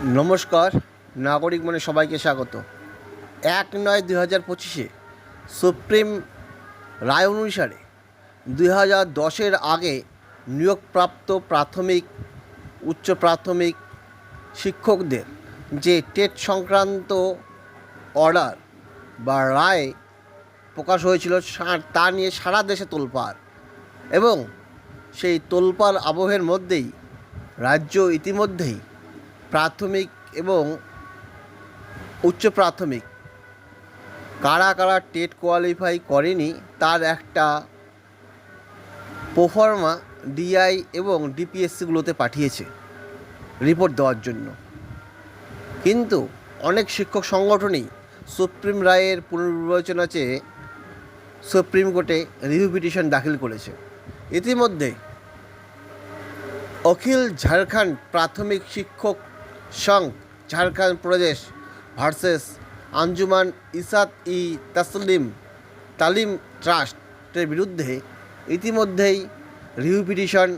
নমস্কার, নাগরিক মনে সবাইকে স্বাগত। এক নয় দুই হাজার পঁচিশে সুপ্রিম রায় অনুসারে দুই হাজার দশের আগে নিয়োগপ্রাপ্ত প্রাথমিক, উচ্চ প্রাথমিক শিক্ষকদের যে টেট সংক্রান্ত অর্ডার বা রায় প্রকাশ হয়েছিল তা নিয়ে সারা দেশে তোলপাড় এবং সেই তোলপাড় আবহের মধ্যেই রাজ্য ইতিমধ্যেই প্রাথমিক এবং উচ্চ প্রাথমিক। কারা কারা টেট কোয়ালিফাই করেনি, তার একটা প্রফর্মা ডিআই এবং ডিপিএসসিগুলোতে পাঠিয়েছে রিপোর্ট দেওয়ার জন্য। কিন্তু অনেক শিক্ষক সংগঠনই সুপ্রিম রায়ের পুনর্বিবেচনা চেয়ে সুপ্রিম কোর্টে রিভিউ পিটিশন দাখিল করেছে। ইতিমধ্যে অখিল ঝাড়খণ্ড প্রাথমিক শিক্ষক সংঘ ঝাড়খণ্ড প্রদেশ ভার্সেস আঞ্জুমান ইসাত ই তাসলিম তালিম ট্রাস্টের বিরুদ্ধে ইতিমধ্যেই রিভিউ পিটিশন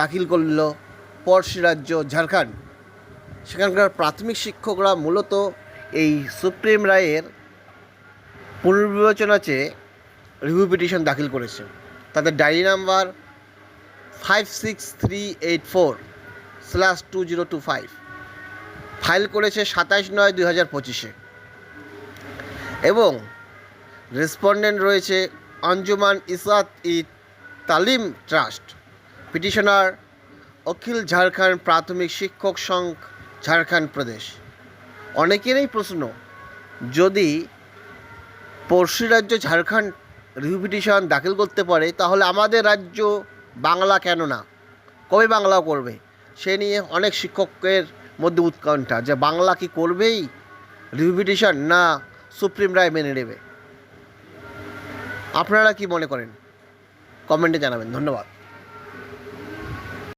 দাখিল করল পড়শি রাজ্য ঝাড়খণ্ড। সেখানকার প্রাথমিক শিক্ষকরা মূলত এই সুপ্রিম রায়ের পুনর্বিবেচনা চেয়ে রিভিউ পিটিশন দাখিল করেছে। তাদের diary number five six three eight four slash two zero two five file করেছে সাতাশ নয় দুই হাজার পঁচিশে। এবং রেসপন্ডেন্ট রয়েছে আঞ্জুমান ইসাত ই তালিম ট্রাস্ট। পিটিশনার অখিল ঝাড়খণ্ড প্রাথমিক শিক্ষক সংঘ ঝাড়খণ্ড প্রদেশ। অনেকেরই প্রশ্ন, যদি পড়শি রাজ্য ঝাড়খণ্ড রিভিউ পিটিশন দাখিল করতে পারে, তাহলে আমাদের রাজ্য বাংলা কেন না? কবে বাংলা করবে? সে নিয়ে অনেক শিক্ষকের মধ্যে উৎকণ্ঠা যে বাংলা কি করবেই? রিভিটেশন না সুপ্রিম রায় মেনে নেবে? আপনারা কি মনে করেন? কমেন্টে জানাবেন, ধন্যবাদ।